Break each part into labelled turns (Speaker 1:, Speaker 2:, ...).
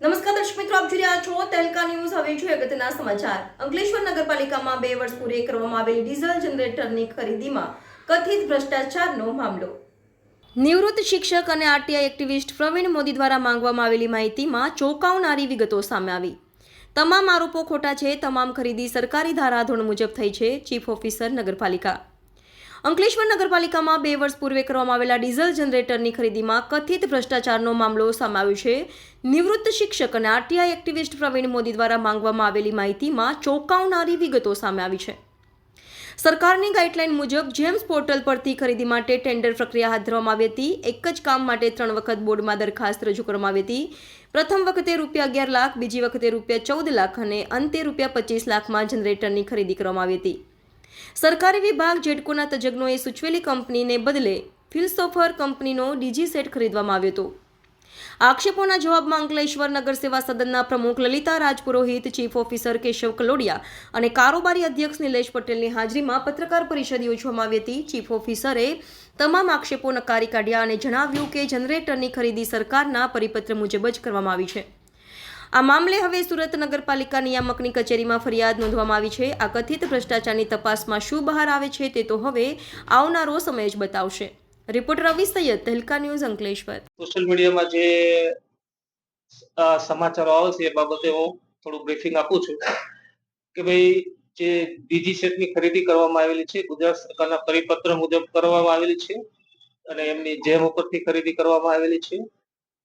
Speaker 1: નમસ્કાર દર્શક મિત્રો, આપ જોઈ રહ્યા છો તહેલકા ન્યૂઝ. હવે જોઈએ અગત્યના સમાચાર. અંકલેશ્વર નગરપાલિકામાં બે વર્ષ પૂરે કરવામાં આવેલી ડીઝલ જનરેટરની ખરીદીમાં કથિત ભ્રષ્ટાચારનો મામલો. નિવૃત્ત શિક્ષક અને આરટીઆઈ એક્ટિવિસ્ટ પ્રવીણ મોદી દ્વારા માંગવામાં આવેલી માહિતીમાં ચોંકાવનારી વિગતો સામે આવી. તમામ આરોપો ખોટા છે. તમામ ખરીદી સરકારી ધારાધોરણ મુજબ થઈ છે. ચીફ ઓફિસર નગરપાલિકા. અંકલેશ્વર નગરપાલિકામાં બે વર્ષ પૂર્વે કરવામાં આવેલા ડીઝલ જનરેટરની ખરીદીમાં કથિત ભ્રષ્ટાચારનો મામલો સામે આવ્યો છે. નિવૃત્ત શિક્ષક અને આરટીઆઈ એક્ટિવિસ્ટ પ્રવીણ મોદી દ્વારા માંગવામાં આવેલી માહિતીમાં ચોંકાવનારી વિગતો સામે આવી છે. સરકારની ગાઈડલાઈન મુજબ જેમ્સ પોર્ટલ પરથી ખરીદી માટે ટેન્ડર પ્રક્રિયા હાથ ધરવામાં આવી હતી. એક જ કામ માટે ત્રણ વખત બોર્ડમાં દરખાસ્ત રજૂ કરવામાં આવી હતી. પ્રથમ વખતે રૂપિયા અગિયાર લાખ, બીજી વખતે રૂપિયા ચૌદ લાખ અને અંતે રૂપિયા પચીસ લાખમાં જનરેટરની ખરીદી કરવામાં આવી હતી. સરકારી વિભાગ જેટકોના તજજ્ઞોએ સૂચવેલી કંપનીને બદલે ફિલસોફર કંપનીનો ડીજી સેટ ખરીદવામાં આવ્યો હતો. આક્ષેપોના જવાબમાં અંકલેશ્વર નગર સેવા સદનના પ્રમુખ લલિતા રાજપુરોહિત, ચીફ ઓફિસર કેશવ કલોડિયા અને કારોબારી અધ્યક્ષ નિલેશ પટેલની હાજરીમાં પત્રકાર પરિષદ યોજવામાં આવી હતી. ચીફ ઓફિસરે તમામ આક્ષેપો નકારી કાઢ્યા અને જણાવ્યું કે જનરેટરની ખરીદી સરકારના પરિપત્ર મુજબ જ કરવામાં આવી છે. આ મામલે હવે સુરત નગરપાલિકા નિયામકની કચેરીમાં ફરિયાદ નોંધવામાં આવી છે. આ કથિત ભ્રષ્ટાચારની તપાસમાં શું બહાર આવે છે તે તો હવે આવનારો સમય જ બતાવશે. Reporter Ravi Sayyed, Tehelka news, Ankleshwar.
Speaker 2: Social મીડિયામાં જે સમાચારો આવે છે એ બાબતે હું થોડું બ્રીફિંગ આપું છું કે ભાઈ જે બીજી સેટની ખરીદી કરવામાં આવેલી છે, ગુજરાત સરકારના પરિપત્ર મુજબ કરવામાં આવેલી છે અને એમની જેમ ઉપરથી ખરીદી કરવામાં આવેલી છે.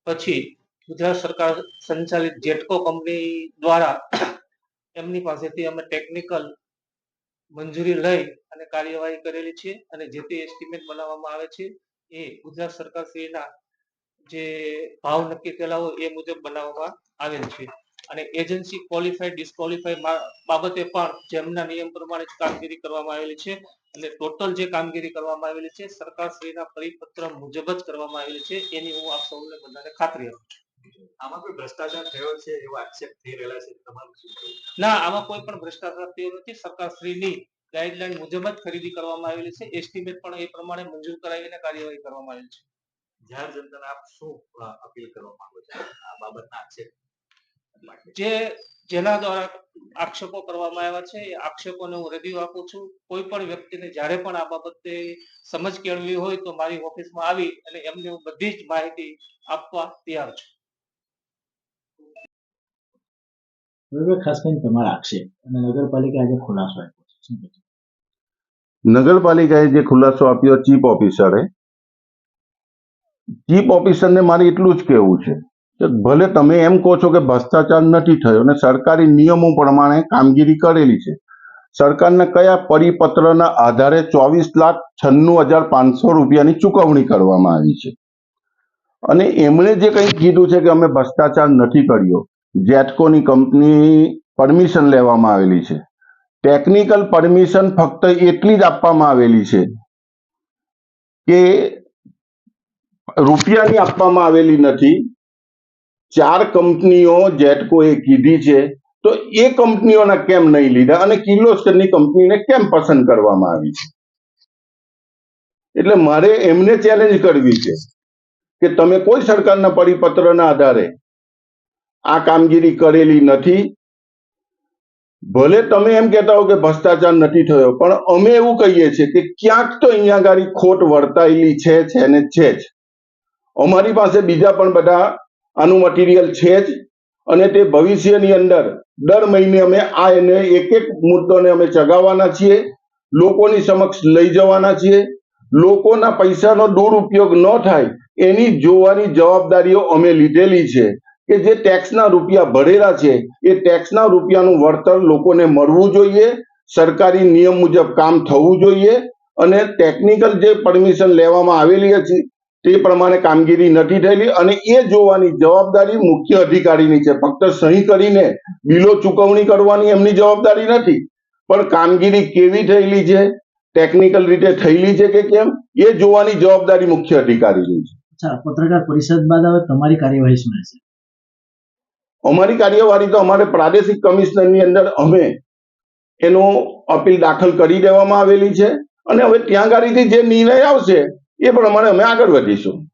Speaker 2: પછી ગુજરાત સરકાર સંચાલિત જેટકો કંપની દ્વારા એમની પાસેથી અમે ટેકનિકલ મંજૂરી લઈ અને કાર્યવાહી કરેલી છે અને જે તે એસ્ટિમેટ બનાવવામાં આવે છે એ ગુજરાત સરકાર શ્રીના જે ભાવ નક્કી થયેલા હોય એ મુજબ બનાવવામાં આવેલ છે અને એજન્સી ક્વોલિફાઈડ ડિસ્ક્વોલિફાઈ બાબતે પણ જેમના નિયમ પ્રમાણે જ કામગીરી કરવામાં આવેલી છે અને ટોટલ જે કામગીરી કરવામાં આવેલી છે સરકાર શ્રીના પરિપત્ર મુજબ જ કરવામાં આવેલી છે એની હું આપ સૌને બધાને ખાતરી આપું છું.
Speaker 3: આમાં કોઈ ભ્રષ્ટાચાર થયો છે એવો આક્ષેપ થઈ રહેલા છે તમારું
Speaker 2: ના આમાં કોઈ પણ ભ્રષ્ટાચાર થયો નથી. સરકારશ્રીની ગાઈડલાઈન મુજબ જ ખરીદી કરવામાં આવેલી છે. એસ્ટિમેટ પણ એ પ્રમાણે મંજૂર કરાવીને કાર્યવાહી કરવામાં આવેલી છે.
Speaker 3: જાહેર જનતાને આપ શું અપીલ કરવા માંગો છો? આ બાબતના આક્ષેપ
Speaker 2: જે જેના દ્વારા આક્ષેપો કરવામાં આવ્યા છે એ આક્ષેપોને હું રજૂ આપું છું. કોઈ પણ વ્યક્તિને જ્યારે પણ આ બાબતે સમજ કેળવી હોય તો મારી ઓફિસમાં આવી અને એમને હું બધી જ માહિતી આપવા તૈયાર છું.
Speaker 4: નગરપાલિકા આજે ખુલાસો આપ્યો
Speaker 5: નગરપાલિકાએ જે ખુલાસો આપ્યો ચીફ ઓફિસરે ચીફ ઓફિસરને મારે એટલું જ કહેવું છે કે ભલે તમે એમ કહો છો કે ભ્રષ્ટાચાર નથી થયો અને સરકારી નિયમો પ્રમાણે કામગીરી કરેલી છે સરકારના કયા પરિપત્રના આધારે ચોવીસ લાખ છન્નું હજાર પાંચસો રૂપિયાની ચૂકવણી કરવામાં આવી છે અને એમણે જે કંઈ કીધું છે કે અમે ભ્રષ્ટાચાર નથી કર્યો જેટકોની કંપની પરમિશન લેવામાં આવેલી છે. ટેકનિકલ પરમિશન ફક્ત એટલી જ આપવામાં આવેલી છે કે રૂપિયાની આપવામાં આવેલી નથી. ચાર કંપનીઓ જેટકોએ કીધી છે તો એ કંપનીઓના કેમ નહીં લીધા અને કિર્લોસ્કરની કંપનીને કેમ પસંદ કરવામાં આવી છે? એટલે મારે એમને ચેલેન્જ કરવી છે કે તમે કોઈ સરકારના પરિપત્રના આધારે આ કામગીરી કરેલી નથી. ભલે તમે એમ કહેતા હો કે ભ્રષ્ટાચાર નથી થયો, પણ અમે એવું કહીએ છીએ કે ક્યાંક તો અહીંયા આગળ ખોટ વર્તાયેલી છે છે ને છે જ. અમારી પાસે બીજા પણ બધા આનું મટીરિયલ છે જ અને તે ભવિષ્યની અંદર દર મહિને અમે આ એને એક એક મુદ્દોને અમે ચગાવવાના છીએ, લોકોની સમક્ષ લઈ જવાના છીએ. લોકોના પૈસાનો દુરુપયોગ ન થાય એની જોવાની જવાબદારીઓ અમે લીધેલી છે. કે જે ટેક્સના રૂપિયા ભરેલા છે, એ ટેક્સના રૂપિયાનું વળતર લોકોને મળવું જોઈએ, સરકારી નિયમ મુજબ કામ થવું જોઈએ અને ટેકનિકલ જે પરમિશન લેવામાં આવેલી હતી, તે પ્રમાણે કામગીરી નથી થયેલી અને એ જોવાની જવાબદારી મુખ્ય અધિકારીની છે. ફક્ત સહી કરીને બિલો ચૂકવણી કરવાની એમની જવાબદારી નથી. પણ કામગીરી કેવી થયેલી છે? ટેકનિકલ રીતે થયેલી છે કે કેમ? એ જોવાની જવાબદારી મુખ્ય અધિકારીની છે.
Speaker 4: પત્રકાર પરિષદ બાદ હવે તમારી કાર્યવાહી શું રહેશે?
Speaker 5: અમારી કાર્યવાહી તો અમારે પ્રાદેશિક કમિશનરની અંદર અમે એનો અપીલ દાખલ કરી દેવામાં આવેલી છે. અને હવે ત્યાં ગાડીથી જે નિર્ણય આવશે એ પ્રમાણે અમે આગળ વધીશું.